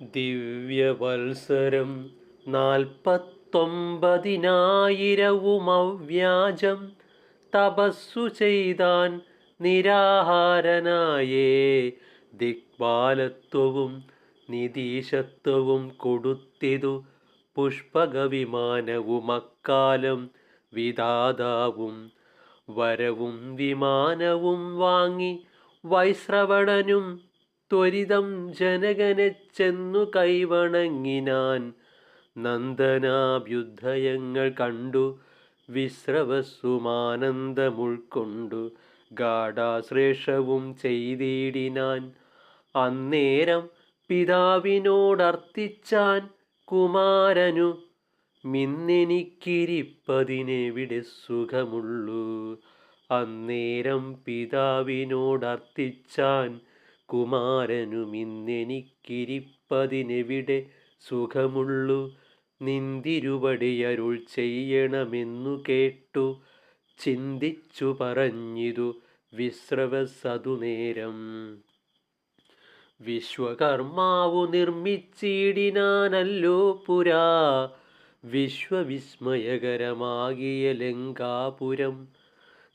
ദിവ്യവത്സരം നാൽപ്പത്തൊമ്പതിനായിരവും അവ്യാജം. തപസ്സു ചെയ്താൻ നിരാഹാരനായേ. ദിക്പാലത്വവും നിതീശത്വവും കൊടുത്തിതു പുഷ്പകവിമാനവും അക്കാലം. വിധാതാവും വരവും വിമാനവും വാങ്ങി വൈശ്രവണനും ത്വരിതം ജനകനെ ചെന്നു കൈവണങ്ങിനാൻ നന്ദനാഭ്യുദ്ധയങ്ങൾ കണ്ടു വിശ്രവസുമാനന്ദമുൾക്കൊണ്ടു ഗാഠാശ്രേഷവും ചെയ്തിടിനാൻ. അന്നേരം പിതാവിനോടർത്ഥിച്ചാൻ കുമാരനു മിന്നെനിക്കിരിപ്പതിനെവിടെ സുഖമുള്ളൂ. അന്നേരം പിതാവിനോടർത്ഥിച്ചാൻ കുമാരനു മിന്നെനിക്കിരിപ്പതിനെവിടെ സുഖമുള്ളു? നിന്തിരുവടിയരുൾ ചെയ്യണമെന്നു കേട്ടു. ചിന്തിച്ചു പറഞ്ഞിതു വിശ്രവസതു വിശ്വകർമാവു നിർമ്മിച്ചിടിനാനല്ലോ പുരാ? വിശ്വവിസ്മയകരമാകിയ ലങ്കാപുരം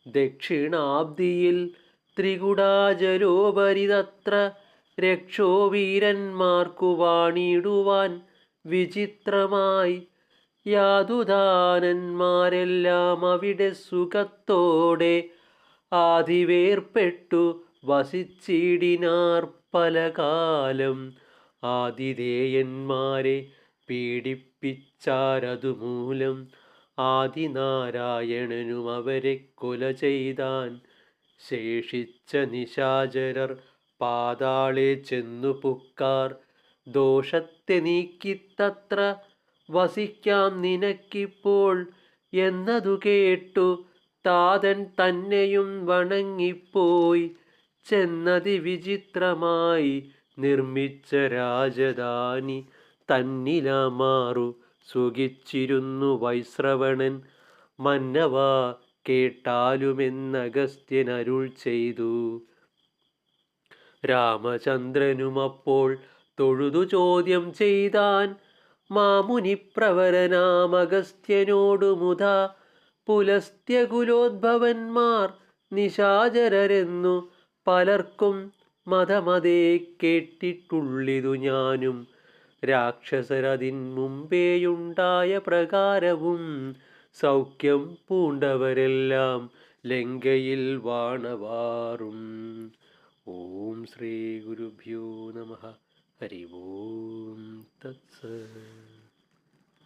ദക്ഷിണാബ്ദിയിൽ ത്രികുടാജലോപരിതത്ര രക്ഷോവീരന്മാർക്കു വാണിടുവാൻ വിചിത്രമായി യാതുദാനന്മാരെല്ലാം അവിടെ സുഖത്തോടെ ആദിവേർപ്പെട്ടു വസിച്ചിടിനാർ പലകാലം. ആതിഥേയന്മാരെ പീഡിപ്പിച്ചാരതുമൂലം ആദിനാരായണനും അവരെ കൊല ചെയ്താൻ ശേഷിച്ച നിശാചരർ പാതാളെ ചെന്നു പുക്കാർ. ദോഷത്തെ നീക്കിത്തത്ര വസിക്കാം നിനക്കിപ്പോൾ എന്നതു കേട്ടു താതൻ തന്നെയും വണങ്ങിപ്പോയി. ചെന്നതി വിചിത്രമായി നിർമ്മിച്ച രാജധാനി തന്നിലാമാറു സുഖിച്ചിരുന്നു വൈശ്രവണൻ. മന്നവ കേട്ടാലുമെന്നഗസ്ത്യൻ അരുൾ ചെയ്തു രാമചന്ദ്രനുമപ്പോൾ തൊഴുതു ചോദ്യം ചെയ്താൻ മാമുനി പ്രവരനാമഗസ്ത്യനോടു മുത പുലസ്ത്യകുലോദ്ഭവന്മാർ നിശാചരരെന്നു പലർക്കും മതമതേ കേട്ടിട്ടുള്ളിതു ഞാനും. രാക്ഷസരതിൻ മുമ്പേയുണ്ടായ പ്രകാരവും സൗഖ്യം പൂണ്ടവരെല്ലാം ലങ്കയിൽ വാണവാറും. ഓം ശ്രീ ഗുരുഭ്യോ നമ. ഹരി ഓം തത്സ.